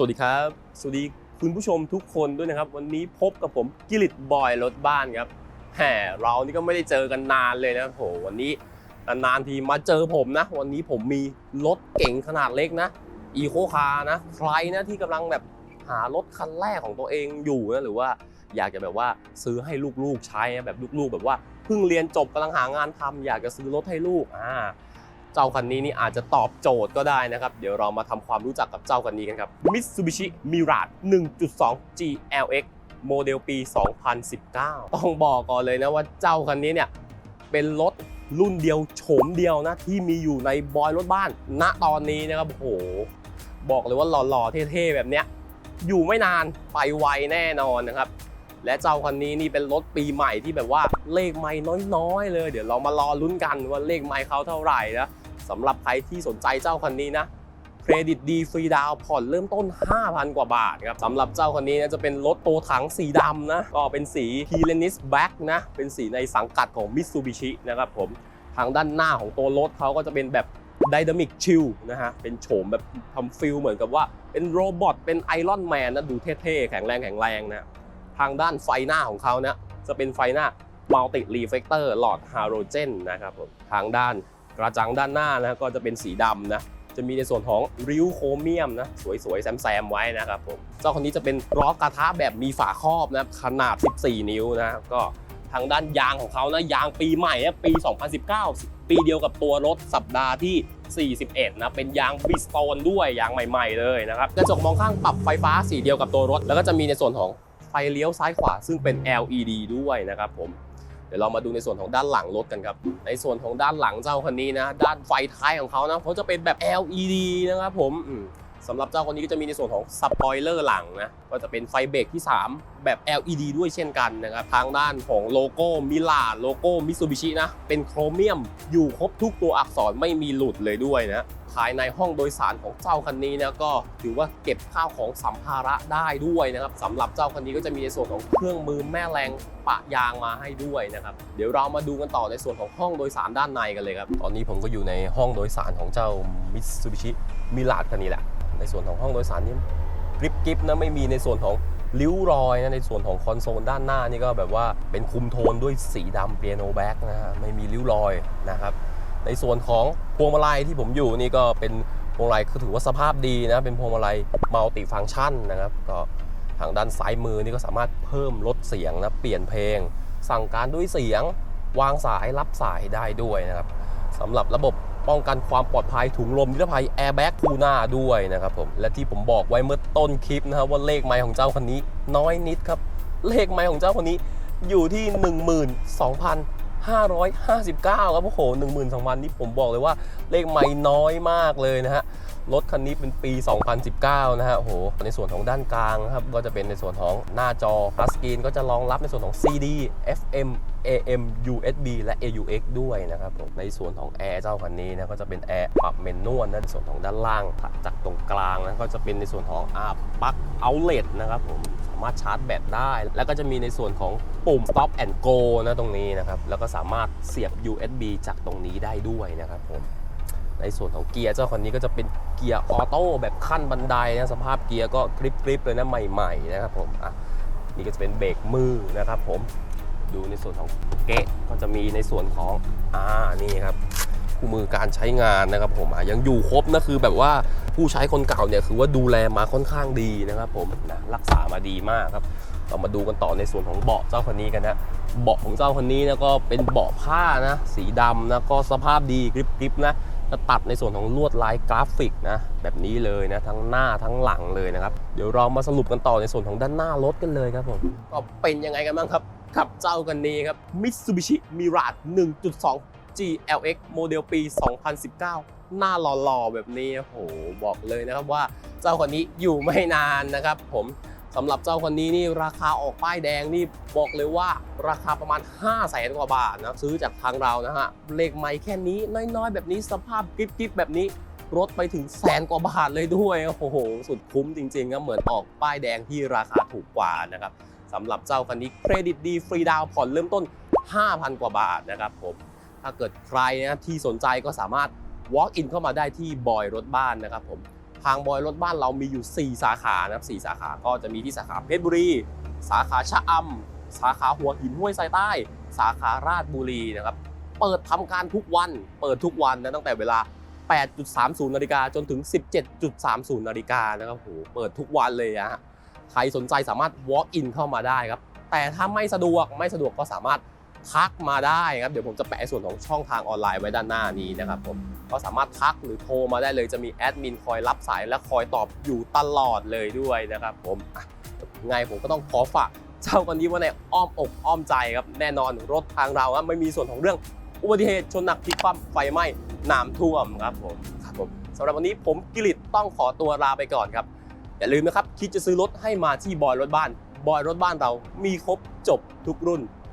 สวัสดีครับ สวัสดีคุณผู้ชมทุกคนด้วยนะครับ วันนี้พบกับผมกิริตบอยรถบ้านครับแหมเรานี่ก็ไม่ได้เจอกันนานเลยนะโหวันนี้นานทีมาเจอผมนะ วันนี้ผมมีรถเก๋งขนาดเล็กนะอีโคคาร์นะ ใครนะที่กำลังแบบหารถคันแรกของตัวเองอยู่นะหรือว่าอยากจะแบบว่าซื้อให้ลูกๆใช้นะแบบลูกๆ แบบว่าเพิ่งเรียนจบกำลังหางานทำอยากจะซื้อรถให้ลูกอ่า เจ้าคันนี้นี่อาจจะตอบโจทย์ก็ได้นะครับ เดี๋ยวเรามาทำความรู้จักกับเจ้าคันนี้กันครับ Mitsubishi Mirage 1.2 GLX โมเดลปี 2019 ต้องบอกก่อนเลยนะว่าเจ้าคันนี้เนี่ยเป็นรถรุ่นเดียวโฉมเดียวนะที่มีอยู่ในบอยรถบ้าน ณตอนนี้นะครับโอ้โหบอกเลยว่าหล่อๆเท่ๆแบบเนี้ยอยู่ไม่นานไปไวแน่นอนนะครับ และเจ้าคันนี้นี่เป็นรถปีใหม่ที่แบบว่าเลขไม่น้อยๆ เลย เดี๋ยวเรามารอลุ้นกันว่าเลขไม่เขาเท่าไหร่นะสำหรับใครที่สนใจเจ้าคันนี้นะเครดิตดีฟรีดาวผ่อนเริ่มต้น 5,000 กว่าบาทครับสำหรับเจ้าคันนี้นะจะเป็นรถโตถังสีดำนะ ก็เป็นสี p i l e n i s Black นะ เป็นสีในสังกัดของ Mitsubishi นะครับผม ทางด้านหน้าของตัวรถเขาก็จะเป็นแบบ Dynamic Chill นะฮะ เป็นโฉมแบบทำฟิลเหมือนกับว่าเป็นโรบอทเป็นไอรอนแมนนะ ดูเท่ๆ แข็งแรงแข็งแรงนะ ทางด้านไฟหน้าของเขาเนี่ยจะเป็นไฟหน้า Multi Reflector หลอดฮาโลเจนนะครับผมทางด้านกระจังด้านหน้านะก็จะเป็นสีดำนะจะมีในส่วนของริ้วโครเมียมนะสวยๆ แซมๆไว้นะครับผมเจ้าคนนี้จะเป็นล้อกระทะแบบมีฝาครอบนะขนาด 14 นิ้วนะก็ทางด้านยางของเขานะยางปีใหม่นะปี 2019 ปีเดียวกับตัวรถสัปดาห์ที่ 41 นะเป็นยางบิสโตนด้วยยางใหม่ ๆ เลยนะครับกระจกมองข้างปรับไฟฟ้าสีเดียวกับตัวรถ แล้วก็จะมีในส่วนของ ไฟเลี้ยวซ้ายขวาซึ่งเป็น LED ด้วยนะครับผมเดี๋ยวเรามาดูในส่วนของด้านหลังรถกันครับ ในส่วนของด้านหลังเจ้าคันนี้นะ ด้านไฟท้ายของเขานะเขาจะเป็นแบบ LED นะครับผมสำหรับเจ้าคนนี้ก็จะมีในส่วนของสปอยเลอร์หลังนะ ก็จะเป็นไฟเบรกที่ 3 แบบ LED ด้วยเช่นกันนะครับ ทางด้านของโลโก้มิลาโลโก้มิซูบิชินะ เป็นโครเมียมอยู่ครบทุกตัวอักษรไม่มีหลุดเลยด้วยนะ ภายในห้องโดยสารของเจ้าคันนี้นะก็ถือว่าเก็บข้าวของสัมภาระได้ด้วยนะครับสำหรับเจ้าคันนี้ก็จะมีในส่วนของเครื่องมือแม่แรงปะยางมาให้ด้วยนะครับเดี๋ยวเรามาดูกันต่อในส่วนของห้องโดยสารด้านในกันเลยครับตอนนี้ผมก็อยู่ในห้องโดยสารของเจ้า Mitsubishi Mirage คันนี้แหละ ในส่วนของห้องโดยสารนี่กริบกริบนะไม่มีในส่วนของริ้วรอยนะในส่วนของคอนโซลด้านหน้านี่ก็แบบว่าเป็นคุมโทนด้วยสีดำเปียโนแบ็กนะฮะไม่มีริ้วรอยนะครับ ในส่วนของพวงมาลัยที่ผมอยู่นี่ก็เป็นพวงมาลัยคือถือว่าสภาพดีนะ เป็นพวงมาลัยมัลติฟัง c t ชันนะครับ ก็ทางด้านซ้ายมือนี่ก็สามารถเพิ่มลดเสียงนะเปลี่ยนเพลง สั่งการด้วยเสียงวางสายรับสายได้ด้วยนะครับสำหรับระบบป้องกันความปลอดภัยถุงลมนิรภัยแอร์แบ็กคูหน้าด้วยนะครับผมและที่ผมบอกไว้เมื่อต้นคลิปนะครับว่าเลขไมค์ของเจ้าคันนี้ น้อยนิดครับ เลขไมค์ของเจ้าคันนี้อยู่ที่ 559 ครับโอ้โห12,000นี่ผมบอกเลยว่าเลขไม่น้อยมากเลยนะฮะ รถคันนี้เป็นปี 2019 นะฮะโอ้โห ในส่วนของด้านกลางนะครับ ก็จะเป็นในส่วนของหน้าจอทัชสกรีนก็จะรองรับในส่วนของ CD FM AM USB และ AUX ด้วยนะครับผม ในส่วนของแอร์เจ้าคันนี้นะ ก็จะเป็นแอร์ปรับเมนนวลนะในส่วนของด้านล่างถัดจากตรงกลางนะ ก็จะเป็นในส่วนของอาปลั๊กเอาเลตนะครับผม สามารถชาร์จแบตได้ แล้วก็จะมีในส่วนของปุ่ม stop and go นะตรงนี้นะครับ แล้วก็สามารถเสียบ USB จากตรงนี้ได้ด้วยนะครับผม ในส่วนของเกียร์เจ้าคันนี้ก็จะเป็นเกียร์ออโต้แบบขั้นบันไดนะสภาพเกียร์ก็กริบๆเลยนะใหม่ๆนะครับผมอะนี่ก็จะเป็นเบรกมือนะครับผมดูในส่วนของเกะก็จะมีในส่วนของอ่านี่ครับคู่มือการใช้งานนะครับผมอะยังอยู่ครบนะคือแบบว่าผู้ใช้คนเก่าเนี่ยคือว่าดูแลมาค่อนข้างดีนะครับผมนะรักษามาดีมากครับเรามาดูกันต่อในส่วนของเบาะเจ้าคันนี้กันนะเบาะของเจ้าคันนี้นะก็เป็นเบาะผ้านะสีดำนะก็สภาพดีกริบๆนะ จะตัดในส่วนของลวดลายกราฟิกนะแบบนี้เลยนะทั้งหน้าทั้งหลังเลยนะครับ เดี๋ยวเรามาสรุปกันต่อในส่วนของด้านหน้ารถกันเลยครับผมก็เป็นยังไงกันบ้างครับกับเจ้ากันนี้ครับ Mitsubishi Mirage 1.2 GLX โมเดลปี 2019 หน้าหล่อๆแบบนี้โอ้โหบอกเลยนะครับว่าเจ้าคนนี้อยู่ไม่นานนะครับผม สำหรับเจ้าคันนี้นี่ราคาออกป้ายแดงนี่บอกเลยว่าราคาประมาณ 5 0 0แสนกว่าบาทนะซื้อจากทางเรานะฮะเลขไม่แค่นี้น้อยๆ แบบนี้สภาพกริบๆแบบนี้รถไปถึงแสนกว่าบาทเลยด้วยโอ้โห สุดคุ้มจริงๆนะเหมือนออกป้ายแดงที่ราคาถูกกว่านะครับสำหรับเจ้าคันนี้เครดิตดีฟรีดาวน์ผ่อนเริ่มต้น 5,000 กว่าบาทนะครับผมถ้าเกิดใครนะที่สนใจก็สามารถ walk in เข้ามาได้ที่บอยรถบ้านนะครับผม ทางบอยรถบ้านเรามีอยู่ 4 สาขานะครับ4สาขาก็จะมีที่สาขาเพชรบุรี สาขาชะอำสาขาหัวหินห้วยทรายใต้ สาขาราชบุรีนะครับเปิดทำการทุกวัน เปิดทุกวันนะตั้งแต่เวลา 8.30 นาฬิกาจนถึง 17.30 นาฬิกานะครับโหเปิดทุกวันเลยอะฮะใครสนใจสามารถ walk in เข้ามาได้ครับแต่ถ้าไม่สะดวกไม่สะดวกก็สามารถ ทักมาได้ครับเดี๋ยวผมจะแปะส่วนของช่องทางออนไลน์ไว้ด้านหน้านี้นะครับผมก็สามารถทักหรือโทรมาได้เลยจะมีแอดมินคอยรับสายและคอยตอบอยู่ตลอดเลยด้วยนะครับผมไงผมก็ต้องขอฝากเจ้าคนนี้ไว้ในอ้อมอกอ้อมใจครับแน่นอนรถทางเราครับไม่มีส่วนของเรื่องอุบัติเหตุชนหนักพลิกคว่ำไฟไหม้น้ำท่วมครับผมครับผมสำหรับวันนี้ผมกิริตต้องขอตัวลาไปก่อนครับอย่าลืมนะครับคิดจะซื้อรถให้มาที่บอยรถบ้านบอยรถบ้านเรามีครบจบทุกรุ่น